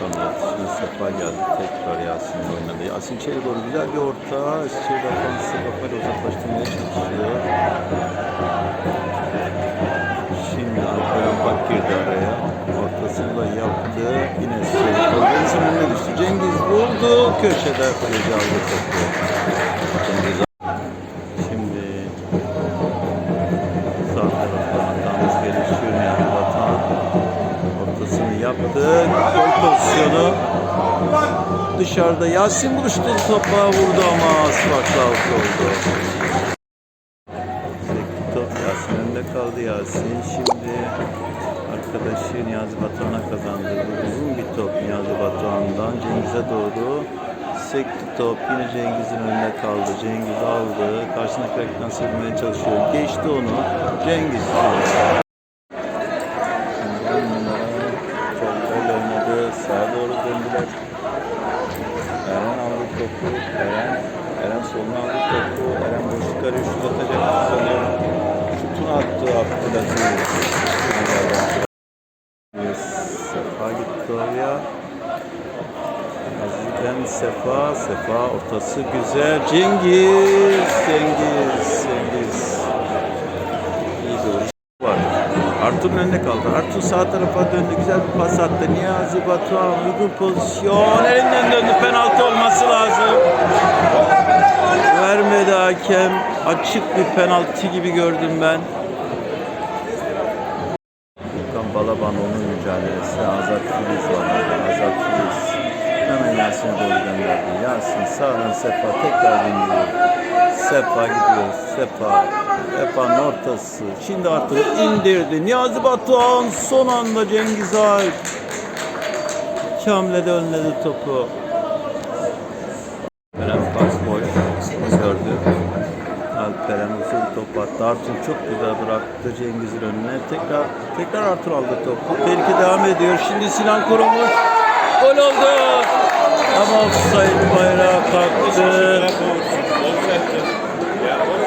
Şimdi Sefa geldi. Tekrar Yasin'in oynadı. Yasin içeri doğru güzel bir orta. Eskişehir defansı Sefa'yla uzaklaştırmaya çalışıyor. Şimdi Alperen Pak girdi araya. Ortasını da yaptı. Yine. Deniz'in önüne düştü. Cengiz vurdu. Köşede kaleci aldı topu. Pozisyonu. Dışarıda Yasin buluştu topa vurdu ama asfaltla out oldu. Sekti top Yasin önünde kaldı Yasin. Şimdi arkadaşı Niyazi Batuhan'a kazandırdı. Uzun bir top Niyazi Batuhan'dan Cengiz'e doğru. Sekti top yine Cengiz'in önünde kaldı. Cengiz aldı. Karşısındaki rakipten sürmeye çalışıyor. Geçti onu. Cengiz. Sağa doğru döndüler. Eren aldı topu. Eren. Eren soluna aldı topu. Eren boşluk arıyor. Şut atacak sanıyor. Şutunu attı Abdülaziz. Sefa gitti oraya. Aziz'den Sefa. Sefa ortası güzel. Cengiz. Cengiz. İyi bir vuruş var. Artur'un önünde kaldı. Artur sağ tarafa döndü. Güzel bir pas attı. Niyazi Batuhan uygun pozisyon. Elinden döndü. Penaltı olması lazım. Vermedi hakem. Açık bir penaltı gibi gördüm ben. Furkan Balaban onun mücadelesi. Azat Filiz var. Azat Filiz. Hemen Yasin'e doğru gönderdi. Yasin sağdan Sefa tekrar döndürüyor. Sefa gidiyor. Sefa. Sefa'nın ortası. Şimdi artık indirdi. Niyazi Batuhan son anda Cengiz Alp. İki hamlede önledi topu. Eren Pasboy gördü. Alperen uzun top attı. Artur çok güzel bıraktı Cengiz'in önüne. Tekrar tekrar Artur aldı topu. Tehlike devam ediyor. Şimdi Sinan Kurumuş. Gol oldu. Ama offside bayrağı kalktı. Yeah.